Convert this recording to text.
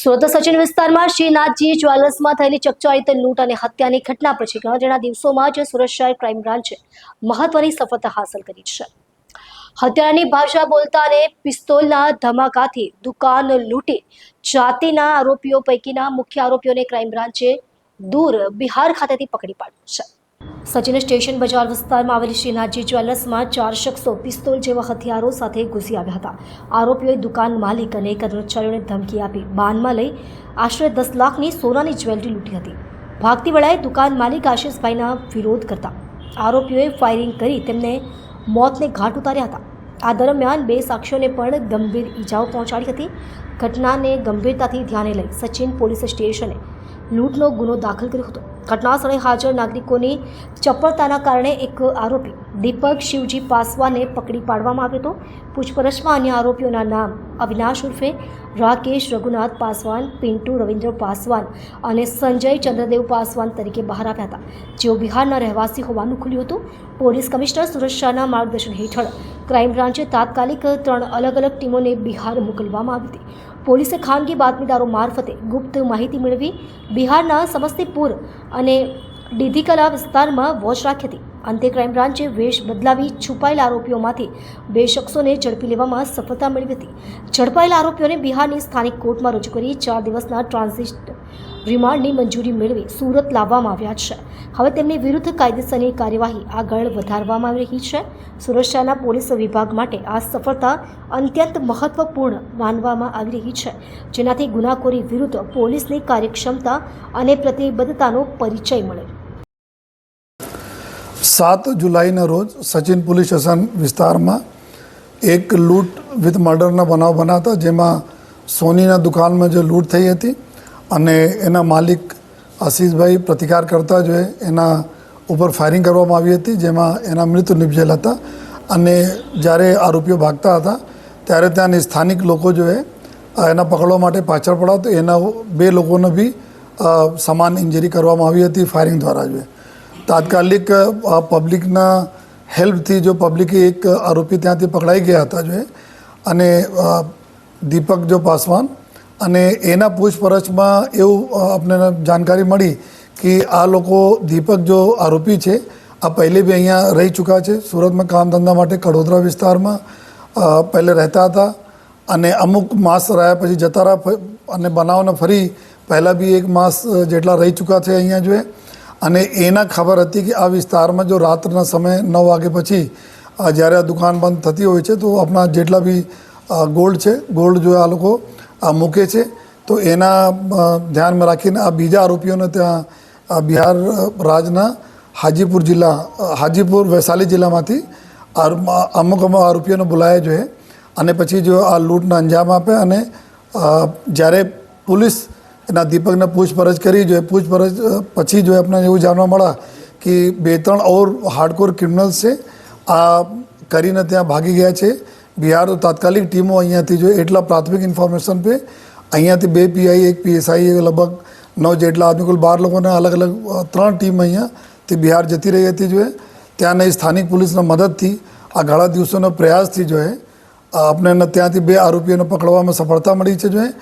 સુરત સચિન વિસ્તારમાં શ્રીનાથજી જ્વેલર્સમાં થયેલી ચકચારિત લૂંટ અને હત્યાની ઘટના પછી ગણતરીના દિવસોમાં જ સુરત શહેર ક્રાઇમ બ્રાન્ચે મહત્વની સફળતા હાંસલ કરી છે. હત્યાની ભાષા બોલતા અને પિસ્તોલના ધમાકાથી દુકાન લૂંટી જાતિના આરોપીઓ પૈકીના મુખ્ય આરોપીઓને ક્રાઇમ બ્રાન્ચે દૂર બિહાર ખાતેથી પકડી પાડ્યો છે. સચિન સ્ટેશન બજાર વિસ્તારમાં આવેલી શ્રીનાથજી જ્વેલર્સમાં ચાર શખ્સો પિસ્તોલ જેવા હથિયારો સાથે ઘૂસી આવ્યા હતા. આરોપીઓએ દુકાન માલિક અને કર્મચારીઓને ધમકી આપી. બાનમાં લઈ આશરે દસ લાખની સોનાની જ્વેલરી લૂંટી હતી. ભાગતી વેળાએ દુકાન માલિક આશિષભાઈના વિરોધ કરતા. આરોપીઓએ ફાયરિંગ કરી તેમને મોતને ઘાટ ઉતાર્યા હતા. આ દરમિયાન બે સાક્ષીઓને પણ ગંભીર ઈજાઓ પહોંચાડી હતી. ઘટનાને ગંભીરતાથી ધ્યાને લઈ સચિન પોલીસ સ્ટેશને લૂંટનો ગુનો દાખલ કર્યો હતો. ઘટના સ્થળે હાજર નાગરિકોની ચપળતાના કારણે એક આરોપી દીપક શિવજી પાસવાને પકડી પાડવામાં આવ્યો હતો. પૂછપરછમાં અન્ય આરોપીઓના નામ અવિનાશ ઉર્ફે રાકેશ રઘુનાથ પાસવાન, પિન્ટુ રવિન્દ્ર પાસવાન અને સંજય ચંદ્રદેવ પાસવાન તરીકે બહાર આવ્યા હતા. જેઓ બિહારના રહેવાસી હોવાનું ખુલ્યું હતું. પોલીસ કમિશનર સુરક્ષાના માર્ગદર્શન હેઠળ ક્રાઇમ બ્રાન્ચે તાત્કાલિક ત્રણ અલગ અલગ ટીમોને બિહાર મોકલવામાં આવી હતી. પોલીસે ખાનગી બાતમીદારો મારફતે ગુપ્ત માહિતી મેળવી બિહારના સમસ્તીપુર અને ડીધીકલા વિસ્તારમાં વોચ રાખી હતી. અંતે ક્રાઇમ બ્રાન્ચે વેશ બદલાવી છુપાયેલા આરોપીઓમાંથી બે શખ્સોને ઝડપી લેવામાં સફળતા મેળવી હતી. ઝડપાયેલા આરોપીઓને બિહારની સ્થાનિક કોર્ટમાં રજૂ કરી ચાર દિવસના ટ્રાન્ઝિટ રિમાન્ડની મંજૂરી મેળવી સુરત લાવવામાં આવ્યા છે. હવે તેમની વિરુદ્ધ કાયદેસરની કાર્યવાહી આગળ વધારવામાં આવી રહી છે. સુરક્ષાના પોલીસ વિભાગ માટે આ સફળતા અત્યંત મહત્વપૂર્ણ માનવામાં આવી રહી છે. જેનાથી ગુનાખોરી વિરુદ્ધ પોલીસની કાર્યક્ષમતા અને પ્રતિબદ્ધતાનો પરિચય મળે. સાત જુલાઈના રોજ સચિન પોલીસ સ્ટેશન વિસ્તારમાં એક લૂંટ વિથ મર્ડરના બનાવ બનાવતા, જેમાં સોનીના દુકાનમાં જે લૂંટ થઈ હતી અને એના માલિક આશીષભાઈ પ્રતિકાર કરતા જોઈએ એના ઉપર ફાયરિંગ કરવામાં આવી હતી, જેમાં એના મૃત્યુ નિપજેલા હતા. અને જ્યારે આરોપીઓ ભાગતા હતા, ત્યારે ત્યાંની સ્થાનિક લોકો જોએ એના પકડવા માટે પાછળ પડાવ તો એના બે લોકોને બી સમાન ઇન્જરી કરવામાં આવી હતી ફાયરિંગ દ્વારા જોઈએ તાત્કાલિક પબ્લિકના હેલ્પથી જો પબ્લિકે એક આરોપી ત્યાંથી પકડાઈ ગયા હતા જોઈએ અને દીપક જો પાસવાન અને એના પૂછપરછમાં એવું આપણે જાણકારી મળી કે આ લોકો દીપક જો આરોપી છે, આ પહેલે બી અહીંયા રહી ચૂક્યા છે, સુરતમાં કામ ધંધા માટે કડોદરા વિસ્તારમાં પહેલે રહેતા હતા અને અમુક માસ રહ્યા પછી જતા રહ્યા અને બનાવને ફરી પહેલાં બી એક માસ જેટલા રહી ચૂક્યા છે અહીંયા જોઈએ અને એના ખબર હતી કે આ વિસ્તારમાં જો રાત્રના સમય નવ વાગે પછી જ્યારે આ દુકાન બંધ થતી હોય છે, તો આપણા જેટલા બી ગોલ્ડ છે, ગોલ્ડ જો આ લોકો મૂકે છે. તો એના ધ્યાનમાં રાખીને આ બીજા આરોપીઓને ત્યાં આ બિહાર રાજના હાજીપુર જિલ્લા હાજીપુર વૈશાલી જિલ્લામાંથી અમુક અમુક આરોપીઓને બોલાયા જોઈએ. અને પછી જો આ લૂંટના અંજામ આપે અને જ્યારે પોલીસ એના દીપકને પૂછપરછ કરી જોઈએ, પૂછપરછ પછી જો આપણે એવું જાણવા મળ્યા કે બે ત્રણ ઓર હાર્ડકોર ક્રિમિનલ્સ છે, આ કરીને ત્યાં ભાગી ગયા છે. બિહાર તાત્કાલિક ટીમો અહીંયાથી જોઈએ એટલા પ્રાથમિક ઇન્ફોર્મેશન પે અહીંયાથી બે પીઆઈ, એક પીએસઆઈ લગભગ નવ જેટલા આદમી કુલ બાર લોકોને અલગ અલગ ત્રણ ટીમ અહીંયાથી બિહાર જતી રહી હતી જોઈએ. ત્યાંની સ્થાનિક પોલીસના મદદથી આ ઘણા દિવસોના પ્રયાસથી જોઈએ આપણે ત્યાંથી બે આરોપીઓને પકડવામાં સફળતા મળી છે જોઈએ.